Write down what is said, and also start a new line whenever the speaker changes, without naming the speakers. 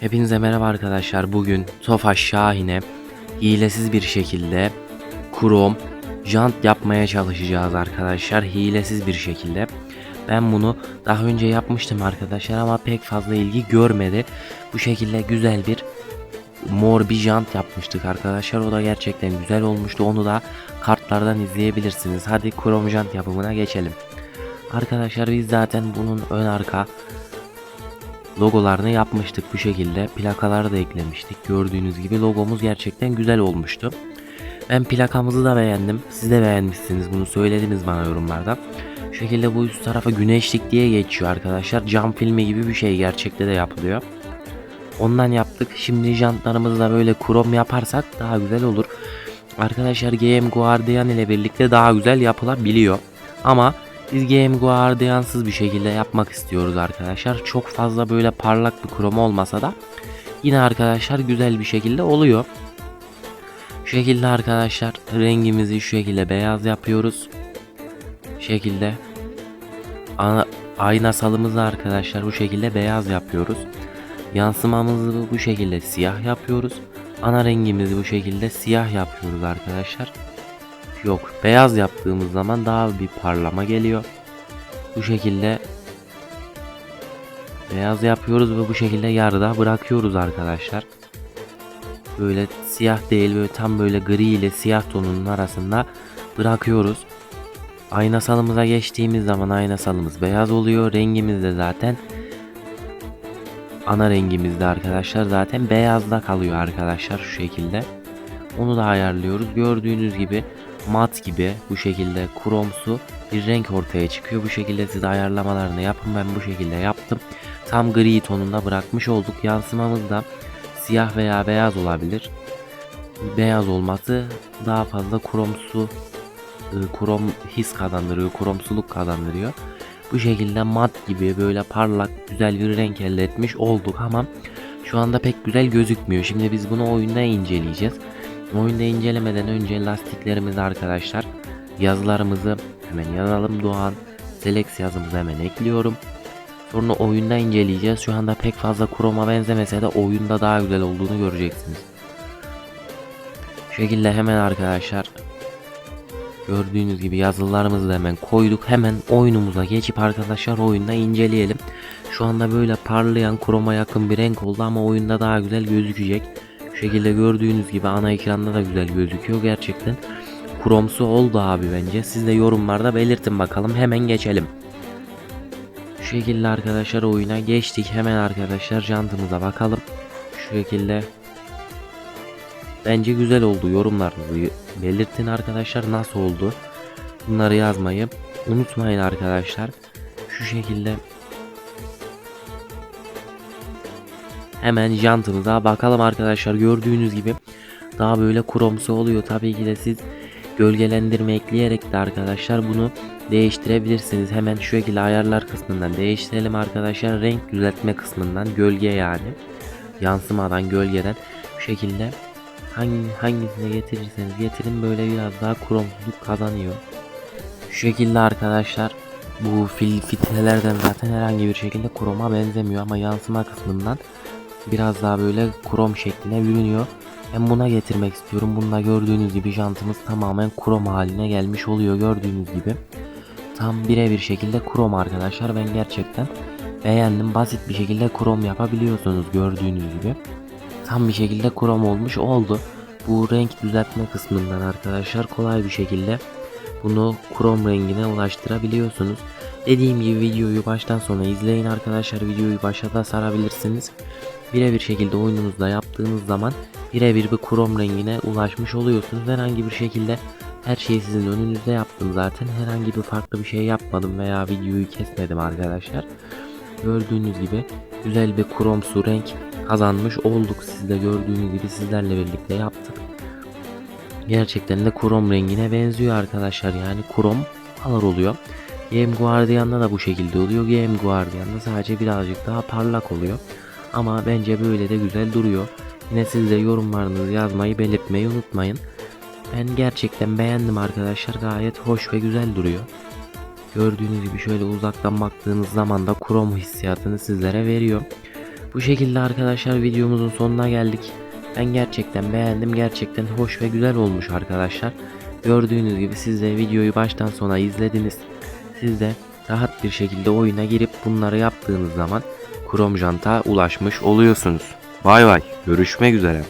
Hepinize merhaba arkadaşlar. Bugün Tofaş Şahin'e hilesiz bir şekilde krom jant yapmaya çalışacağız arkadaşlar. Hilesiz bir şekilde. Ben bunu daha önce yapmıştım arkadaşlar ama pek fazla ilgi görmedi. Bu şekilde güzel bir mor bir jant yapmıştık arkadaşlar. O da gerçekten güzel olmuştu. Onu da kartlardan izleyebilirsiniz. Hadi krom jant yapımına geçelim. Arkadaşlar biz zaten bunun ön arka logolarını yapmıştık bu şekilde. Plakaları da eklemiştik. Gördüğünüz gibi logomuz gerçekten güzel olmuştu. Ben plakamızı da beğendim. Siz de beğenmişsiniz bunu söylediniz bana yorumlarda. Şu şekilde bu üst tarafa güneşlik diye geçiyor arkadaşlar. Cam filmi gibi bir şey gerçekte de yapılıyor. Ondan yaptık. Şimdi jantlarımızı da böyle krom yaparsak daha güzel olur. Arkadaşlar GM Guardian ile birlikte daha güzel yapılabiliyor. Ama biz Game Guardiansız bir şekilde yapmak istiyoruz arkadaşlar. Çok fazla böyle parlak bir krom olmasa da yine arkadaşlar güzel bir şekilde oluyor. Şu şekilde arkadaşlar rengimizi şu şekilde beyaz yapıyoruz. Şu şekilde ana, ayna salımızı arkadaşlar bu şekilde beyaz yapıyoruz. Yansımamızı bu şekilde siyah yapıyoruz. Ana rengimizi bu şekilde siyah yapıyoruz arkadaşlar. Yok beyaz yaptığımız zaman daha bir parlama geliyor. Bu şekilde beyaz yapıyoruz ve bu şekilde yarıda bırakıyoruz arkadaşlar. Böyle siyah değil böyle tam böyle gri ile siyah tonunun arasında bırakıyoruz. Aynasalımıza geçtiğimiz zaman aynasalımız beyaz oluyor. Rengimiz de zaten ana rengimizde arkadaşlar zaten beyazda kalıyor arkadaşlar şu şekilde. Onu da ayarlıyoruz. Gördüğünüz gibi mat gibi bu şekilde kromsu bir renk ortaya çıkıyor. Bu şekilde siz ayarlamalarını yapın. Ben bu şekilde yaptım. Tam gri tonunda bırakmış olduk. Yansımamız da siyah veya beyaz olabilir. Beyaz olması daha fazla kromsu e, krom his kazandırıyor. Kromsuluk kazandırıyor. Bu şekilde mat gibi böyle parlak güzel bir renk elde etmiş olduk ama şu anda pek güzel gözükmüyor. Şimdi biz bunu oyunda inceleyeceğiz. Oyunda incelemeden önce lastiklerimizi arkadaşlar yazılarımızı hemen yazalım Doğan Selex yazımızı hemen ekliyorum. Sonra oyunda inceleyeceğiz. Şu anda pek fazla kroma benzemese de oyunda daha güzel olduğunu göreceksiniz. Şu şekilde hemen arkadaşlar gördüğünüz gibi yazılarımızı da hemen koyduk. Hemen oyunumuza geçip arkadaşlar oyunda inceleyelim. Şu anda böyle parlayan kroma yakın bir renk oldu ama oyunda daha güzel gözükecek. Şu şekilde gördüğünüz gibi ana ekranda da güzel gözüküyor gerçekten. Kromsu oldu abi bence. Siz de yorumlarda belirtin bakalım. Hemen geçelim. Şekilde arkadaşlar oyuna geçtik. Hemen arkadaşlar jantımıza bakalım. Şu şekilde. Bence güzel oldu. Yorumlarınızı belirtin arkadaşlar. Nasıl oldu? Bunları yazmayı unutmayın arkadaşlar. Şu şekilde Hemen jantımıza bakalım arkadaşlar gördüğünüz gibi daha böyle kromsu oluyor tabii ki de siz gölgelendirme ekleyerek de arkadaşlar bunu değiştirebilirsiniz. Hemen şu şekilde ayarlar kısmından değiştirelim arkadaşlar. Renk düzeltme kısmından gölge yani. Yansımadan gölgeden. Bu şekilde hangi hangisine getirirseniz getirin böyle biraz daha kromsuzluk kazanıyor. Şu şekilde arkadaşlar bu fil filtrelerden zaten herhangi bir şekilde kroma benzemiyor ama yansıma kısmından biraz daha böyle krom şekline bürünüyor. Ben buna getirmek istiyorum. Bunda gördüğünüz gibi jantımız tamamen krom haline gelmiş oluyor gördüğünüz gibi. Tam birebir şekilde krom arkadaşlar. Ben gerçekten beğendim. Basit bir şekilde krom yapabiliyorsunuz gördüğünüz gibi. Tam bir şekilde krom olmuş oldu. Bu renk düzeltme kısmından arkadaşlar kolay bir şekilde bunu krom rengine ulaştırabiliyorsunuz. Dediğim gibi videoyu baştan sona izleyin arkadaşlar. Videoyu başa da sarabilirsiniz. Birebir şekilde oyununuzda yaptığınız zaman birebir bir krom rengine ulaşmış oluyorsunuz. Herhangi bir şekilde her şeyi sizin önünüzde yaptım zaten. Herhangi bir farklı bir şey yapmadım veya videoyu kesmedim arkadaşlar. Gördüğünüz gibi güzel bir kromsu renk kazanmış olduk. Siz de gördüğünüz gibi sizlerle birlikte yaptık. Gerçekten de krom rengine benziyor arkadaşlar. Yani krom alır oluyor. Game Guardian'da da bu şekilde oluyor. Game Guardian'da sadece birazcık daha parlak oluyor. Ama bence böyle de güzel duruyor. Yine siz de yorumlarınızı yazmayı belirtmeyi unutmayın. Ben gerçekten beğendim arkadaşlar. Gayet hoş ve güzel duruyor. Gördüğünüz gibi şöyle uzaktan baktığınız zaman da krom hissiyatını sizlere veriyor. Bu şekilde arkadaşlar videomuzun sonuna geldik. Ben gerçekten beğendim. Gerçekten hoş ve güzel olmuş arkadaşlar. Gördüğünüz gibi siz de videoyu baştan sona izlediniz. Siz de rahat bir şekilde oyuna girip bunları yaptığınız zaman krom janta ulaşmış oluyorsunuz. Bay bay. Görüşmek üzere.